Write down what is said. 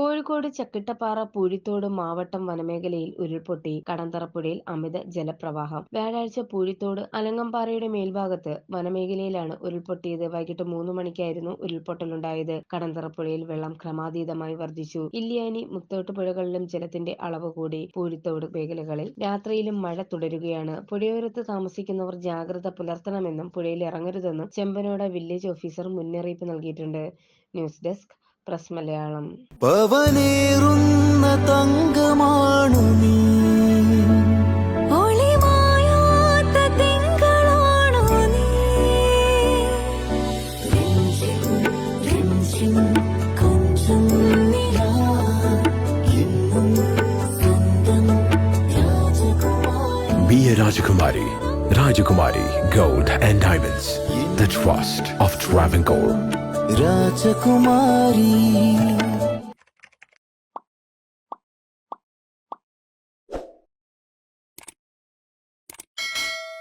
കോഴിക്കോട് ചക്കിട്ടപ്പാറ പൂഴിത്തോട് മാവട്ടം വനമേഖലയിൽ ഉരുൾപൊട്ടി കടന്തറപ്പുഴയിൽ അമിത ജലപ്രവാഹം. വ്യാഴാഴ്ച പൂഴിത്തോട് അലങ്ങമ്പാറയുടെ മേൽഭാഗത്ത് വനമേഖലയിലാണ് ഉരുൾപൊട്ടിയത്. വൈകിട്ട് മൂന്ന് മണിക്കായിരുന്നു ഉരുൾപൊട്ടലുണ്ടായത്. കടന്തറപ്പുഴയിൽ വെള്ളം ക്രമാതീതമായി വർദ്ധിച്ചു ഇല്ലിയാനി മുത്തോട്ട് പുഴകളിലും ജലത്തിന്റെ അളവ് കൂടി പൂഴിത്തോട് മേഖലകളിൽ രാത്രിയിലും മഴ തുടരുകയാണ്. പുഴയോരത്ത് താമസിക്കുന്നവർ ജാഗ്രത പുലർത്തണമെന്നും പുഴയിൽ ഇറങ്ങരുതെന്നും ചെമ്പനോട വില്ലേജ് ഓഫീസർ മുന്നറിയിപ്പ് നൽകിയിട്ടുണ്ട്. ന്യൂസ് ഡെസ്ക് പ്രസ് മലയാളം പവനേറുന്ന തങ്കമാണു നീ നിലാ എന്നും സ്വന്തം Rajakumari Gold and Rajakumari. Rajakumari Gold and Diamonds. Rajakumari.